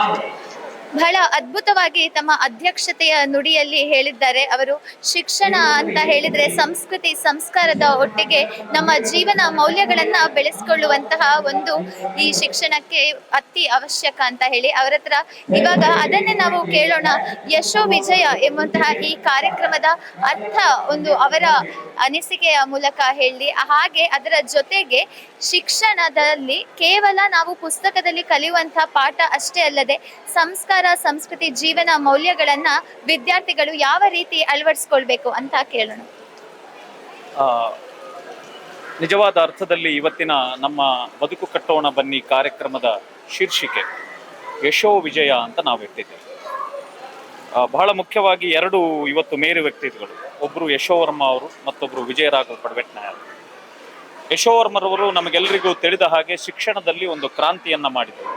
হবে ಬಹಳ ಅದ್ಭುತವಾಗಿ ತಮ್ಮ ಅಧ್ಯಕ್ಷತೆಯ ನುಡಿಯಲ್ಲಿ ಹೇಳಿದ್ದಾರೆ. ಅವರು ಶಿಕ್ಷಣ ಅಂತ ಹೇಳಿದ್ರೆ ಸಂಸ್ಕೃತಿ, ಸಂಸ್ಕಾರದ ಒಟ್ಟಿಗೆ ನಮ್ಮ ಜೀವನ ಮೌಲ್ಯಗಳನ್ನ ಬೆಳೆಸ್ಕೊಳ್ಳುವಂತಹ ಒಂದು ಈ ಶಿಕ್ಷಣಕ್ಕೆ ಅತಿ ಅವಶ್ಯಕ ಅಂತ ಹೇಳಿ ಅವರ ಹತ್ರ ಇವಾಗ ಅದನ್ನೇ ನಾವು ಕೇಳೋಣ. ಯಶೋ ವಿಜಯ ಎಂಬಂತಹ ಈ ಕಾರ್ಯಕ್ರಮದ ಅರ್ಥ ಒಂದು ಅವರ ಅನಿಸಿಕೆಯ ಮೂಲಕ ಹೇಳಿ. ಹಾಗೆ ಅದರ ಜೊತೆಗೆ ಶಿಕ್ಷಣದಲ್ಲಿ ಕೇವಲ ನಾವು ಪುಸ್ತಕದಲ್ಲಿ ಕಲಿಯುವಂತಹ ಪಾಠ ಅಷ್ಟೇ ಅಲ್ಲದೆ ಸಂಸ್ಕಾರ ಸಂಸ್ಕೃತಿ, ಜೀವನ ಮೌಲ್ಯಗಳನ್ನ ವಿದ್ಯಾರ್ಥಿಗಳು ಯಾವ ರೀತಿ ಅಳವಡಿಸ್ಕೊಳ್ಬೇಕು ಅಂತ ಕೇಳೋಣ. ನಿಜವಾದ ಅರ್ಥದಲ್ಲಿ ಇವತ್ತಿನ ನಮ್ಮ ಬದುಕು ಕಟ್ಟೋಣ ಬನ್ನಿ ಕಾರ್ಯಕ್ರಮದ ಶೀರ್ಷಿಕೆ, ಯಶೋ ವಿಜಯ ಅಂತ ನಾವು ಇಟ್ಟಿದ್ದೇವೆ. ಬಹಳ ಮುಖ್ಯವಾಗಿ ಎರಡು ಇವತ್ತು ಮೇರು ವ್ಯಕ್ತಿತ್ವಗಳು ಒಬ್ಬರು ಯಶೋವರ್ಮ ಅವರು ಮತ್ತೊಬ್ಬರು ವಿಜಯರಾಘವ ಅವರು. ಯಶೋವರ್ಮರವರು ನಮಗೆಲ್ಲರಿಗೂ ತಿಳಿದ ಹಾಗೆ ಶಿಕ್ಷಣದಲ್ಲಿ ಒಂದು ಕ್ರಾಂತಿಯನ್ನ ಮಾಡಿದರು.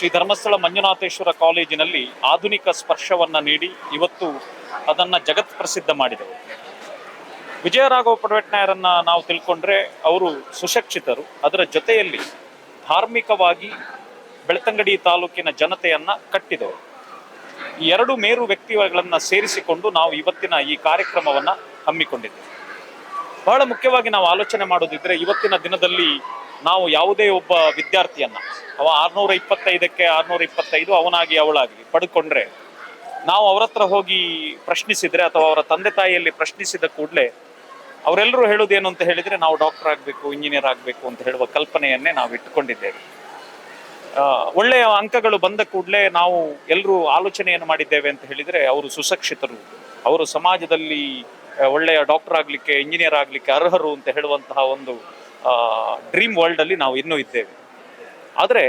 ಶ್ರೀ ಧರ್ಮಸ್ಥಳ ಮಂಜುನಾಥೇಶ್ವರ ಕಾಲೇಜಿನಲ್ಲಿ ಆಧುನಿಕ ಸ್ಪರ್ಶವನ್ನ ನೀಡಿ ಇವತ್ತು ಅದನ್ನ ಜಗತ್ ಪ್ರಸಿದ್ಧ ಮಾಡಿದರು ವಿಜಯರಾಘವ ಪಡವೆಟ್ನಾಯರನ್ನ ನಾವು ತಿಳ್ಕೊಂಡ್ರೆ ಅವರು ಸುಶಿಕ್ಷಿತರು. ಅದರ ಜೊತೆಯಲ್ಲಿ ಧಾರ್ಮಿಕವಾಗಿ ಬೆಳ್ತಂಗಡಿ ತಾಲೂಕಿನ ಜನತೆಯನ್ನ ಕಟ್ಟಿದವರು ಈ ಎರಡು ಮೇರು ವ್ಯಕ್ತಿಗಳನ್ನ ಸೇರಿಸಿಕೊಂಡು ನಾವು ಇವತ್ತಿನ ಈ ಕಾರ್ಯಕ್ರಮವನ್ನ ಹಮ್ಮಿಕೊಂಡಿದ್ದೇವೆ. ಬಹಳ ಮುಖ್ಯವಾಗಿ ನಾವು ಆಲೋಚನೆ ಮಾಡೋದಿದ್ರೆ ಇವತ್ತಿನ ದಿನದಲ್ಲಿ ನಾವು ಯಾವುದೇ ಒಬ್ಬ ವಿದ್ಯಾರ್ಥಿಯನ್ನ ಅವ ಆರ್ನೂರ ಇಪ್ಪತ್ತೈದಕ್ಕೆ ಆರ್ನೂರ ಇಪ್ಪತ್ತೈದು ಅವನಾಗಿ ಅವಳಾಗಿ ಪಡ್ಕೊಂಡ್ರೆ ನಾವು ಅವ್ರ ಹತ್ರ ಹೋಗಿ ಪ್ರಶ್ನಿಸಿದ್ರೆ ಅಥವಾ ಅವರ ತಂದೆ ತಾಯಿಯಲ್ಲಿ ಪ್ರಶ್ನಿಸಿದ ಕೂಡಲೇ ಅವರೆಲ್ಲರೂ ಹೇಳೋದೇನು ಅಂತ ಹೇಳಿದ್ರೆ ನಾವು ಡಾಕ್ಟರ್ ಆಗಬೇಕು, ಇಂಜಿನಿಯರ್ ಆಗಬೇಕು ಅಂತ ಹೇಳುವ ಕಲ್ಪನೆಯನ್ನೇ ನಾವು ಇಟ್ಟುಕೊಂಡಿದ್ದೇವೆ. ಒಳ್ಳೆಯ ಅಂಕಗಳು ಬಂದ ಕೂಡಲೇ ನಾವು ಎಲ್ಲರೂ ಆಲೋಚನೆಯನ್ನು ಮಾಡಿದ್ದೇವೆ ಅಂತ ಹೇಳಿದ್ರೆ ಅವರು ಸುಶಿಕ್ಷಿತರು ಅವರು ಸಮಾಜದಲ್ಲಿ ಒಳ್ಳೆಯ ಡಾಕ್ಟರ್ ಆಗಲಿಕ್ಕೆ, ಇಂಜಿನಿಯರ್ ಆಗಲಿಕ್ಕೆ ಅರ್ಹರು ಅಂತ ಹೇಳುವಂತಹ ಒಂದು ಡ್ರೀಮ್ ವರ್ಲ್ಡಲ್ಲಿ ನಾವು ಇನ್ನೂ ಇದ್ದೇವೆ. ಆದರೆ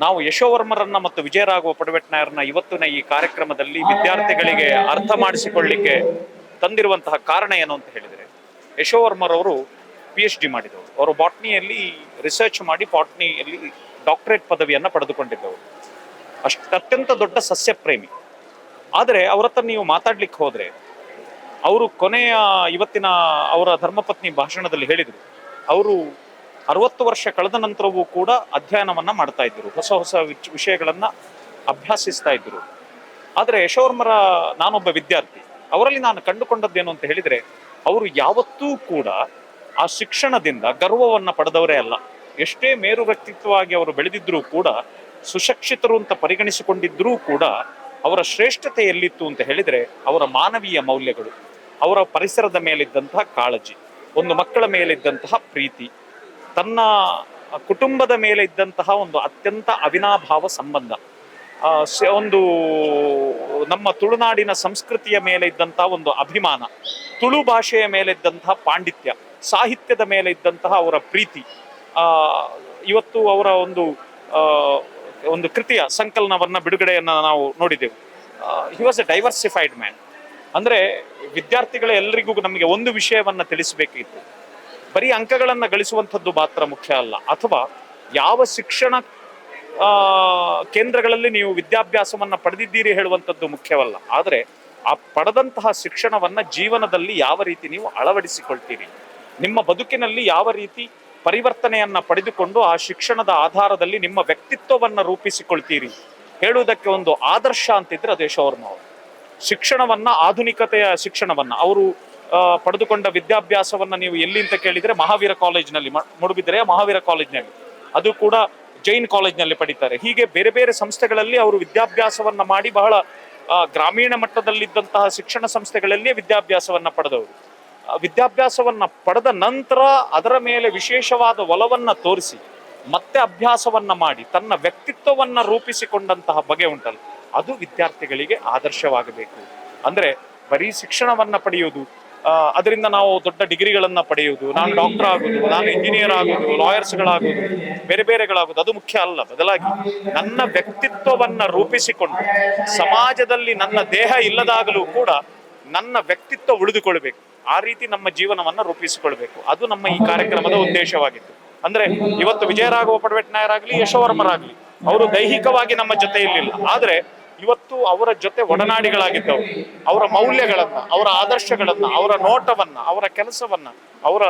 ನಾವು ಯಶೋವರ್ಮರನ್ನ ಮತ್ತು ವಿಜಯರಾಘವ ಪಡವೆಟ್ನಾಯರ್ನ ಇವತ್ತಿನ ಈ ಕಾರ್ಯಕ್ರಮದಲ್ಲಿ ವಿದ್ಯಾರ್ಥಿಗಳಿಗೆ ಅರ್ಥ ಮಾಡಿಸಿಕೊಳ್ಳಿಕ್ಕೆ ತಂದಿರುವಂತಹ ಕಾರಣ ಏನು ಅಂತ ಹೇಳಿದರೆ ಯಶೋವರ್ಮರವರು ಪಿ ಎಚ್ ಡಿ ಮಾಡಿದವರು. ಅವರು ಬಾಟ್ನಿಯಲ್ಲಿ ರಿಸರ್ಚ್ ಮಾಡಿ ಬಾಟ್ನಿಯಲ್ಲಿ ಡಾಕ್ಟರೇಟ್ ಪದವಿಯನ್ನು ಪಡೆದುಕೊಂಡಿದ್ದವರು. ಅಷ್ಟು ಅತ್ಯಂತ ದೊಡ್ಡ ಸಸ್ಯ ಪ್ರೇಮಿ ಆದರೆ ಅವರ ಹತ್ರ ನೀವು ಮಾತಾಡ್ಲಿಕ್ಕೆ ಹೋದರೆ ಅವರು ಕೊನೆಯ ಇವತ್ತಿನ ಅವರ ಧರ್ಮಪತ್ನಿ ಭಾಷಣದಲ್ಲಿ ಹೇಳಿದರು ಅವರು ಅರವತ್ತು ವರ್ಷ ಕಳೆದ ನಂತರವೂ ಕೂಡ ಅಧ್ಯಯನವನ್ನ ಮಾಡ್ತಾ ಇದ್ರು ಹೊಸ ಹೊಸ ವಿಷಯಗಳನ್ನು ಅಭ್ಯಾಸಿಸ್ತಾ ಇದ್ದರು. ಆದರೆ ಯಶೋವರ್ಮರ ನಾನೊಬ್ಬ ವಿದ್ಯಾರ್ಥಿ, ಅವರಲ್ಲಿ ನಾನು ಕಂಡುಕೊಂಡದ್ದೇನು ಅಂತ ಹೇಳಿದ್ರೆ, ಅವರು ಯಾವತ್ತೂ ಕೂಡ ಆ ಶಿಕ್ಷಣದಿಂದ ಗರ್ವವನ್ನು ಪಡೆದವರೇ ಅಲ್ಲ. ಎಷ್ಟೇ ಮೇರು ವ್ಯಕ್ತಿತ್ವವಾಗಿ ಅವರು ಬೆಳೆದಿದ್ದರೂ ಕೂಡ, ಸುಶಿಕ್ಷಿತರು ಅಂತ ಪರಿಗಣಿಸಿಕೊಂಡಿದ್ರೂ ಕೂಡ ಅವರ ಶ್ರೇಷ್ಠತೆ ಎಲ್ಲಿತ್ತು ಅಂತ ಹೇಳಿದ್ರೆ, ಅವರ ಮಾನವೀಯ ಮೌಲ್ಯಗಳು, ಅವರ ಪರಿಸರದ ಮೇಲಿದ್ದಂತಹ ಕಾಳಜಿ, ಒಂದು ಮಕ್ಕಳ ಮೇಲಿದ್ದಂತಹ ಪ್ರೀತಿ ತನ್ನ ಕುಟುಂಬದ ಮೇಲೆ ಇದ್ದಂತಹ ಒಂದು ಅತ್ಯಂತ ಅವಿನಾಭಾವ ಸಂಬಂಧ. ಒಂದು ನಮ್ಮ ತುಳುನಾಡಿನ ಸಂಸ್ಕೃತಿಯ ಮೇಲೆ ಇದ್ದಂತಹ ಒಂದು ಅಭಿಮಾನ, ತುಳು ಭಾಷೆಯ ಮೇಲೆ ಇದ್ದಂತಹ ಪಾಂಡಿತ್ಯ, ಸಾಹಿತ್ಯದ ಮೇಲೆ ಇದ್ದಂತಹ ಅವರ ಪ್ರೀತಿ ಇವತ್ತು ಅವರ ಒಂದು ಒಂದು ಕೃತಿಯ ಸಂಕಲನವನ್ನ ಬಿಡುಗಡೆಯನ್ನು ನಾವು ನೋಡಿದೆವು. He was a diversified man ಅಂದ್ರೆ ವಿದ್ಯಾರ್ಥಿಗಳ ಎಲ್ಲರಿಗೂ ನಮಗೆ ಒಂದು ವಿಷಯವನ್ನ ತಿಳಿಸಬೇಕಿತ್ತು. ಬರೀ ಅಂಕಗಳನ್ನು ಗಳಿಸುವಂಥದ್ದು ಮಾತ್ರ ಮುಖ್ಯ ಅಲ್ಲ. ಅಥವಾ ಯಾವ ಶಿಕ್ಷಣ ಕೇಂದ್ರಗಳಲ್ಲಿ ನೀವು ವಿದ್ಯಾಭ್ಯಾಸವನ್ನ ಪಡೆದಿದ್ದೀರಿ ಹೇಳುವಂಥದ್ದು ಮುಖ್ಯವಲ್ಲ. ಆದರೆ ಆ ಪಡೆದಂತಹ ಶಿಕ್ಷಣವನ್ನ ಜೀವನದಲ್ಲಿ ಯಾವ ರೀತಿ ನೀವು ಅಳವಡಿಸಿಕೊಳ್ತೀರಿ? ನಿಮ್ಮ ಬದುಕಿನಲ್ಲಿ ಯಾವ ರೀತಿ ಪರಿವರ್ತನೆಯನ್ನ ಪಡೆದುಕೊಂಡು ಆ ಶಿಕ್ಷಣದ ಆಧಾರದಲ್ಲಿ ನಿಮ್ಮ ವ್ಯಕ್ತಿತ್ವವನ್ನ ರೂಪಿಸಿಕೊಳ್ತೀರಿ? ಹೇಳುವುದಕ್ಕೆ ಒಂದು ಆದರ್ಶ ಅಂತಿದ್ರೆ ಯಶೋವರ್ಮ ಅವರು. ಶಿಕ್ಷಣವನ್ನ, ಆಧುನಿಕತೆಯ ಶಿಕ್ಷಣವನ್ನ. ಅವರು ಪಡೆದುಕೊಂಡ ವಿದ್ಯಾಭ್ಯಾಸವನ್ನ ನೀವು ಎಲ್ಲಿ ಅಂತ ಕೇಳಿದ್ರೆ ಮಹಾವೀರ ಕಾಲೇಜ್ನಲ್ಲಿ ನಲ್ಲಿ ಮೂಡುಬಿದಿರೆಯ ಮಹಾವೀರ ಕಾಲೇಜ್ನಲ್ಲಿ. ಅದು ಕೂಡ ಜೈನ್ ಕಾಲೇಜ್ನಲ್ಲಿ ಪಡಿತಾರೆ. ಹೀಗೆ ಬೇರೆ ಬೇರೆ ಸಂಸ್ಥೆಗಳಲ್ಲಿ ಅವರು ವಿದ್ಯಾಭ್ಯಾಸವನ್ನ ಮಾಡಿ ಬಹಳ ಗ್ರಾಮೀಣ ಮಟ್ಟದಲ್ಲಿದ್ದಂತಹ ಶಿಕ್ಷಣ ಸಂಸ್ಥೆಗಳಲ್ಲಿಯೇ ವಿದ್ಯಾಭ್ಯಾಸವನ್ನ ಪಡೆದವರು. ವಿದ್ಯಾಭ್ಯಾಸವನ್ನ ಪಡೆದ ನಂತರ ಅದರ ಮೇಲೆ ವಿಶೇಷವಾದ ಒಲವನ್ನ ತೋರಿಸಿ, ಮತ್ತೆ ಅಭ್ಯಾಸವನ್ನ ಮಾಡಿ, ತನ್ನ ವ್ಯಕ್ತಿತ್ವವನ್ನ ರೂಪಿಸಿಕೊಂಡಂತಹ ಬಗೆ ಉಂಟಲ್ಲ. ಅದು ವಿದ್ಯಾರ್ಥಿಗಳಿಗೆ ಆದರ್ಶವಾಗಬೇಕು. ಅಂದ್ರೆ ಬರೀ ಶಿಕ್ಷಣವನ್ನ ಪಡೆಯುವುದು ಅದರಿಂದ ನಾವು ದೊಡ್ಡ ಡಿಗ್ರಿಗಳನ್ನ ಪಡೆಯುವುದು. ನಾನು ಡಾಕ್ಟರ್ ಆಗುವುದು ನಾನು ಇಂಜಿನಿಯರ್ ಆಗುದು ಲಾಯರ್ಸ್ಗಳಾಗುದು ಬೇರೆ ಬೇರೆಗಳಾಗೋದು. ಅದು ಮುಖ್ಯ ಅಲ್ಲ, ಬದಲಾಗಿ ನನ್ನ ವ್ಯಕ್ತಿತ್ವವನ್ನ ರೂಪಿಸಿಕೊಂಡು ಸಮಾಜದಲ್ಲಿ ನನ್ನ ದೇಹ ಇಲ್ಲದಾಗಲೂ ಕೂಡ ನನ್ನ ವ್ಯಕ್ತಿತ್ವ ಉಳಿದುಕೊಳ್ಬೇಕು. ಆ ರೀತಿ ನಮ್ಮ ಜೀವನವನ್ನ ರೂಪಿಸಿಕೊಳ್ಬೇಕು. ಅದು ನಮ್ಮ ಈ ಕಾರ್ಯಕ್ರಮದ ಉದ್ದೇಶವಾಗಿತ್ತು. ಅಂದ್ರೆ ಇವತ್ತು ವಿಜಯರಾಘವ ಪಡವೆಟ್ನಾಯರಾಗಲಿ, ಯಶೋವರ್ಮರಾಗಲಿ, ಅವರು ದೈಹಿಕವಾಗಿ ನಮ್ಮ ಜೊತೆ ಇರಲಿಲ್ಲ. ಆದ್ರೆ ಇವತ್ತು ಅವರ ಜೊತೆ ಒಡನಾಡಿಗಳಾಗಿದ್ದವು. ಅವರ ಮೌಲ್ಯಗಳನ್ನ, ಅವರ ಆದರ್ಶಗಳನ್ನ, ಅವರ ನೋಟವನ್ನ, ಅವರ ಕೆಲಸವನ್ನ, ಅವರ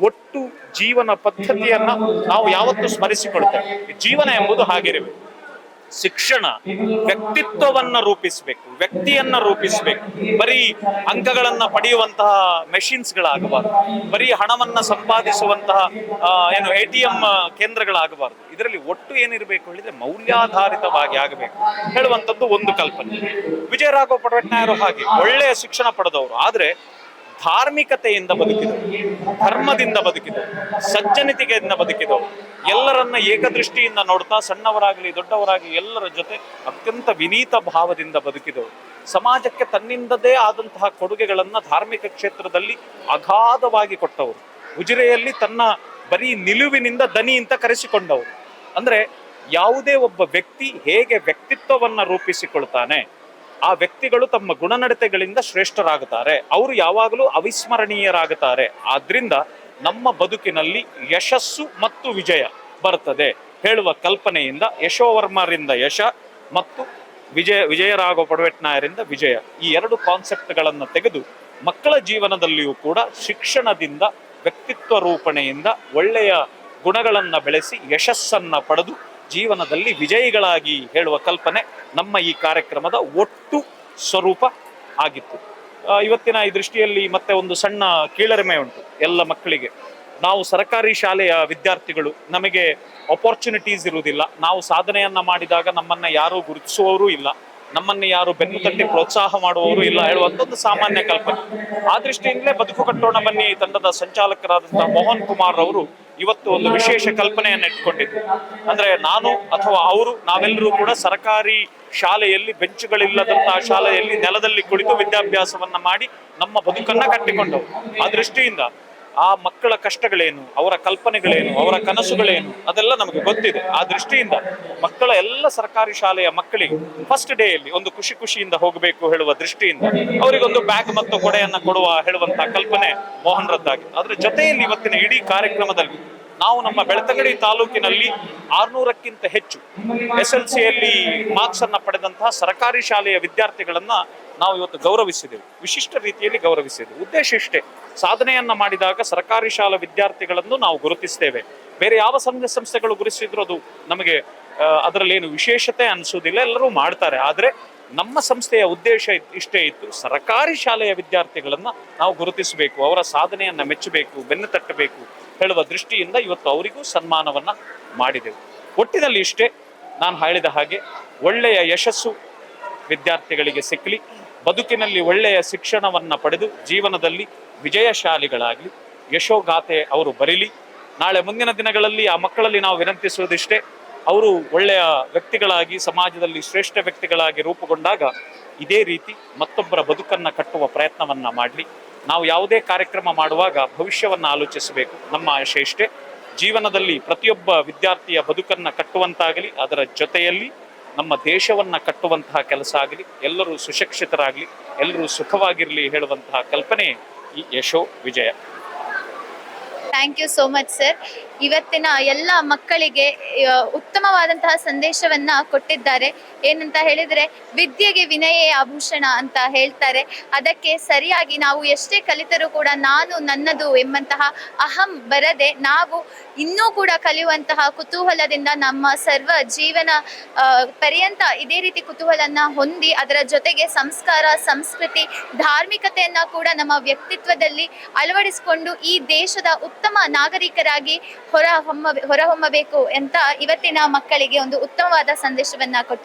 ಒಟ್ಟು ಜೀವನ ಪದ್ಧತಿಯನ್ನ ನಾವು ಯಾವತ್ತೂ ಸ್ಮರಿಸಿಕೊಳ್ತೇವೆ ಜೀವನ ಎಂಬುದು ಹಾಗಿರಬೇಕು ಶಿಕ್ಷಣ ವ್ಯಕ್ತಿತ್ವವನ್ನ ರೂಪಿಸಬೇಕು, ವ್ಯಕ್ತಿಯನ್ನ ರೂಪಿಸಬೇಕು. ಬರೀ ಅಂಕಗಳನ್ನ ಪಡೆಯುವಂತಹ ಮೆಷಿನ್ಸ್ಗಳಾಗಬಾರ್ದು. ಬರೀ ಹಣವನ್ನ ಸಂಪಾದಿಸುವಂತಹ ಏನು ಎ ಟಿ ಎಂ ಕೇಂದ್ರಗಳಾಗಬಾರ್ದು. ಇದರಲ್ಲಿ ಒಟ್ಟು ಏನಿರಬೇಕು ಹೇಳಿದ್ರೆ ಮೌಲ್ಯಾಧಾರಿತವಾಗಿ ಆಗಬೇಕು. ಹೇಳುವಂಥದ್ದು ಒಂದು ಕಲ್ಪನೆ. ವಿಜಯ ರಾಘವ ಪಟವಟ್ನಾಯರು ಹಾಗೆ ಒಳ್ಳೆಯ ಶಿಕ್ಷಣ ಪಡೆದವರು. ಆದ್ರೆ ಧಾರ್ಮಿಕತೆಯಿಂದ ಬದುಕಿದವು, ಧರ್ಮದಿಂದ ಬದುಕಿದವು ಸಜ್ಜನಿತಿಗೆಯಿಂದ ಬದುಕಿದವು. ಎಲ್ಲರನ್ನ ಏಕದೃಷ್ಟಿಯಿಂದ ನೋಡ್ತಾ ಸಣ್ಣವರಾಗಲಿ, ದೊಡ್ಡವರಾಗಲಿ ಎಲ್ಲರ ಜೊತೆ ಅತ್ಯಂತ ವಿನೀತ ಭಾವದಿಂದ ಬದುಕಿದವು. ಸಮಾಜಕ್ಕೆ ತನ್ನಿಂದದೇ ಆದಂತಹ ಕೊಡುಗೆಗಳನ್ನ ಧಾರ್ಮಿಕ ಕ್ಷೇತ್ರದಲ್ಲಿ ಅಗಾಧವಾಗಿ ಕೊಟ್ಟವರು. ಉಜಿರೆಯಲ್ಲಿ ತನ್ನ ಬರೀ ನಿಲುವಿನಿಂದ ದನಿ ಅಂತ ಕರೆಸಿಕೊಂಡವರು. ಅಂದ್ರೆ ಯಾವುದೇ ಒಬ್ಬ ವ್ಯಕ್ತಿ ಹೇಗೆ ವ್ಯಕ್ತಿತ್ವವನ್ನ ರೂಪಿಸಿಕೊಳ್ತಾನೆ ಆ ವ್ಯಕ್ತಿಗಳು ತಮ್ಮ ಗುಣನಡತೆಗಳಿಂದ ಶ್ರೇಷ್ಠರಾಗುತ್ತಾರೆ. ಅವರು ಯಾವಾಗಲೂ ಅವಿಸ್ಮರಣೀಯರಾಗುತ್ತಾರೆ. ಆದ್ರಿಂದ ನಮ್ಮ ಬದುಕಿನಲ್ಲಿ ಯಶಸ್ಸು ಮತ್ತು ವಿಜಯ ಬರ್ತದೆ ಹೇಳುವ ಕಲ್ಪನೆಯಿಂದ, ಯಶೋವರ್ಮರಿಂದ ಯಶ ಮತ್ತು ವಿಜಯ ವಿಜಯರಾಘವ ಪಡವೆಟ್ನಾಯರಿಂದ ವಿಜಯ. ಈ ಎರಡು ಕಾನ್ಸೆಪ್ಟ್ಗಳನ್ನು ತೆಗೆದು ಮಕ್ಕಳ ಜೀವನದಲ್ಲಿಯೂ ಕೂಡ ಶಿಕ್ಷಣದಿಂದ, ವ್ಯಕ್ತಿತ್ವ ರೂಪಣೆಯಿಂದ ಒಳ್ಳೆಯ ಗುಣಗಳನ್ನ ಬೆಳೆಸಿ ಯಶಸ್ಸನ್ನ ಪಡೆದು ಜೀವನದಲ್ಲಿ ವಿಜಯಿಗಳಾಗಿ ಹೇಳುವ ಕಲ್ಪನೆ ನಮ್ಮ ಈ ಕಾರ್ಯಕ್ರಮದ ಒಟ್ಟು ಸ್ವರೂಪ ಆಗಿತ್ತು. ಇವತ್ತಿನ ಈ ದೃಷ್ಟಿಯಲ್ಲಿ ಮತ್ತೆ ಒಂದು ಸಣ್ಣ ಕೀಳರಿಮೆ ಉಂಟು ಎಲ್ಲ ಮಕ್ಕಳಿಗೆ. ನಾವು ಸರ್ಕಾರಿ ಶಾಲೆಯ ವಿದ್ಯಾರ್ಥಿಗಳು, ನಮಗೆ ಅಪಾರ್ಚುನಿಟೀಸ್ ಇರುವುದಿಲ್ಲ. ನಾವು ಸಾಧನೆಯನ್ನ ಮಾಡಿದಾಗ ನಮ್ಮನ್ನ ಯಾರು ಗುರುತಿಸುವವರು ಇಲ್ಲ. ನಮ್ಮನ್ನ ಯಾರು ಬೆನ್ನು ತಟ್ಟಿ ಪ್ರೋತ್ಸಾಹ ಮಾಡುವವರು ಇಲ್ಲ ಹೇಳುವಂತ ಒಂದು ಸಾಮಾನ್ಯ ಕಲ್ಪನೆ. ಆ ದೃಷ್ಟಿಯಿಂದಲೇ ಬದುಕು ಕಟ್ಟೋಣ ಬನ್ನಿ ತಂಡದ ಸಂಚಾಲಕರಾದಂತಹ ಮೋಹನ್ ಕುಮಾರ್ ಅವರು ಇವತ್ತು ಒಂದು ವಿಶೇಷ ಕಲ್ಪನೆಯನ್ನು ಇಟ್ಕೊಂಡಿದ್ದೆ. ಅಂದ್ರೆ ನಾನು ಅಥವಾ ಅವರು, ನಾವೆಲ್ಲರೂ ಕೂಡ ಸರ್ಕಾರಿ ಶಾಲೆಯಲ್ಲಿ ಬೆಂಚುಗಳಿಲ್ಲದಂತಹ ಶಾಲೆಯಲ್ಲಿ ನೆಲದಲ್ಲಿ ಕುಳಿತು ವಿದ್ಯಾಭ್ಯಾಸವನ್ನ ಮಾಡಿ ನಮ್ಮ ಬದುಕನ್ನ ಕಟ್ಟಿಕೊಂಡವು ಆ ದೃಷ್ಟಿಯಿಂದ ಆ ಮಕ್ಕಳ ಕಷ್ಟಗಳೇನು, ಅವರ ಕಲ್ಪನೆಗಳೇನು, ಅವರ ಕನಸುಗಳೇನು, ಅದೆಲ್ಲ ನಮಗೆ ಗೊತ್ತಿದೆ. ಆ ದೃಷ್ಟಿಯಿಂದ ಮಕ್ಕಳ ಎಲ್ಲ ಸರ್ಕಾರಿ ಶಾಲೆಯ ಮಕ್ಕಳಿಗೆ ಫಸ್ಟ್ ಡೇಯಲ್ಲಿ ಒಂದು ಖುಷಿ ಖುಷಿಯಿಂದ ಹೋಗಬೇಕು ಹೇಳುವ ದೃಷ್ಟಿಯಿಂದ ಅವರಿಗೊಂದು ಬ್ಯಾಗ್ ಮತ್ತು ಕೊಡೆಯನ್ನ ಕೊಡುವ ಹೇಳುವಂತಹ ಕಲ್ಪನೆ ಮೋಹನ್ ರದ್ದಾಗಿ ಅದರ ಜೊತೆಯಲ್ಲಿ ಇವತ್ತಿನ ಇಡೀ ಕಾರ್ಯಕ್ರಮದಲ್ಲಿ ನಾವು ನಮ್ಮ ಬೆಳ್ತಂಗಡಿ ತಾಲೂಕಿನಲ್ಲಿ ಆರ್ನೂರಕ್ಕಿಂತ ಹೆಚ್ಚು ಎಸ್ ಎಲ್ ಸಿಯಲ್ಲಿ ಮಾರ್ಕ್ಸ್ ಅನ್ನ ಪಡೆದಂತಹ ಸರ್ಕಾರಿ ಶಾಲೆಯ ವಿದ್ಯಾರ್ಥಿಗಳನ್ನ ನಾವು ಇವತ್ತು ಗೌರವಿಸಿದೆವು. ವಿಶಿಷ್ಟ ರೀತಿಯಲ್ಲಿ ಗೌರವಿಸಿದೆವು. ಉದ್ದೇಶ ಇಷ್ಟೇ, ಸಾಧನೆಯನ್ನ ಮಾಡಿದಾಗ ಸರ್ಕಾರಿ ಶಾಲಾ ವಿದ್ಯಾರ್ಥಿಗಳನ್ನು ನಾವು ಗುರುತಿಸ್ತೇವೆ. ಬೇರೆ ಯಾವ ಸಂಘ ಸಂಸ್ಥೆಗಳು ಗುರುತಿಸಿದ್ರು ಅದು ನಮಗೆ ಅದರಲ್ಲಿ ಏನು ವಿಶೇಷತೆ ಅನಿಸೋದಿಲ್ಲ, ಎಲ್ಲರೂ ಮಾಡ್ತಾರೆ. ಆದ್ರೆ ನಮ್ಮ ಸಂಸ್ಥೆಯ ಉದ್ದೇಶ ಇಷ್ಟೇ ಇತ್ತು ಸರ್ಕಾರಿ ಶಾಲೆಯ ವಿದ್ಯಾರ್ಥಿಗಳನ್ನ ನಾವು ಗುರುತಿಸಬೇಕು, ಅವರ ಸಾಧನೆಯನ್ನ ಮೆಚ್ಚಬೇಕು, ಬೆನ್ನು ತಟ್ಟಬೇಕು ಹೇಳುವ ದೃಷ್ಟಿಯಿಂದ ಇವತ್ತು ಅವರಿಗೂ ಸನ್ಮಾನವನ್ನ ಮಾಡಿದೆವು. ಒಟ್ಟಿನಲ್ಲಿ ಇಷ್ಟೇ ನಾನು ಹೇಳಿದ ಹಾಗೆ ಒಳ್ಳೆಯ ಯಶಸ್ಸು ವಿದ್ಯಾರ್ಥಿಗಳಿಗೆ ಸಿಕ್ಕಲಿ ಬದುಕಿನಲ್ಲಿ ಒಳ್ಳೆಯ ಶಿಕ್ಷಣವನ್ನ ಪಡೆದು ಜೀವನದಲ್ಲಿ ವಿಜಯಶಾಲಿಗಳಾಗಲಿ ಯಶೋಗಾಥೆ ಅವರು ಬರೀಲಿ. ನಾಳೆ ಮುಂದಿನ ದಿನಗಳಲ್ಲಿ ಆ ಮಕ್ಕಳಲ್ಲಿ ನಾವು ವಿನಂತಿಸುವುದಿಷ್ಟೇ ಅವರು ಒಳ್ಳೆಯ ವ್ಯಕ್ತಿಗಳಾಗಿ, ಸಮಾಜದಲ್ಲಿ ಶ್ರೇಷ್ಠ ವ್ಯಕ್ತಿಗಳಾಗಿ ರೂಪುಗೊಂಡಾಗ ಇದೇ ರೀತಿ ಮತ್ತೊಬ್ಬರ ಬದುಕನ್ನ ಕಟ್ಟುವ ಪ್ರಯತ್ನವನ್ನ ಮಾಡಲಿ. ನಾವು ಯಾವುದೇ ಕಾರ್ಯಕ್ರಮ ಮಾಡುವಾಗ ಭವಿಷ್ಯವನ್ನ ಆಲೋಚಿಸಬೇಕು. ನಮ್ಮ ಆಶೆ ಜೀವನದಲ್ಲಿ ಪ್ರತಿಯೊಬ್ಬ ವಿದ್ಯಾರ್ಥಿಯ ಬದುಕನ್ನ ಕಟ್ಟುವಂತಾಗಲಿ, ಅದರ ಜೊತೆಯಲ್ಲಿ ನಮ್ಮ ದೇಶವನ್ನ ಕಟ್ಟುವಂತಹ ಕೆಲಸ ಆಗಲಿ, ಎಲ್ಲರೂ ಸುಶಿಕ್ಷಿತರಾಗಲಿ, ಎಲ್ಲರೂ ಸುಖವಾಗಿರಲಿ ಹೇಳುವಂತಹ ಕಲ್ಪನೆ ಈ Yashovijaya. Thank you so much sir ಇವತ್ತಿನ ಎಲ್ಲ ಮಕ್ಕಳಿಗೆ ಉತ್ತಮವಾದಂತಹ ಸಂದೇಶವನ್ನ ಕೊಟ್ಟಿದ್ದಾರೆ. ಏನಂತ ಹೇಳಿದ್ರೆ, ವಿದ್ಯೆಗೆ ವಿನಯೇ ಆಭೂಷಣ ಅಂತ ಹೇಳ್ತಾರೆ. ಅದಕ್ಕೆ ಸರಿಯಾಗಿ ನಾವು ಎಷ್ಟೇ ಕಲಿತರೂ ಕೂಡ ನಾನು ನನ್ನದು ಎಂಬಂತಹ ಅಹಂ ಬರದೆ ನಾವು ಇನ್ನೂ ಕೂಡ ಕಲಿಯುವಂತಹ ಕುತೂಹಲದಿಂದ ನಮ್ಮ ಸರ್ವ ಜೀವನ ಪರ್ಯಂತ ಇದೇ ರೀತಿ ಕುತೂಹಲನ ಹೊಂದಿ ಅದರ ಜೊತೆಗೆ ಸಂಸ್ಕಾರ, ಸಂಸ್ಕೃತಿ, ಧಾರ್ಮಿಕತೆಯನ್ನ ಕೂಡ ನಮ್ಮ ವ್ಯಕ್ತಿತ್ವದಲ್ಲಿ ಅಳವಡಿಸಿಕೊಂಡು ಈ ದೇಶದ ಉತ್ತಮ ನಾಗರಿಕರಾಗಿ ಹೊರ ಹೊಮ್ಮ ಹೊರಹೊಮ್ಮಬೇಕು ಅಂತ ಇವತ್ತಿನ ಮಕ್ಕಳಿಗೆ ಒಂದು ಉತ್ತಮವಾದ ಸಂದೇಶವನ್ನ ಕೊಟ್ಟಿದ್ದಾರೆ.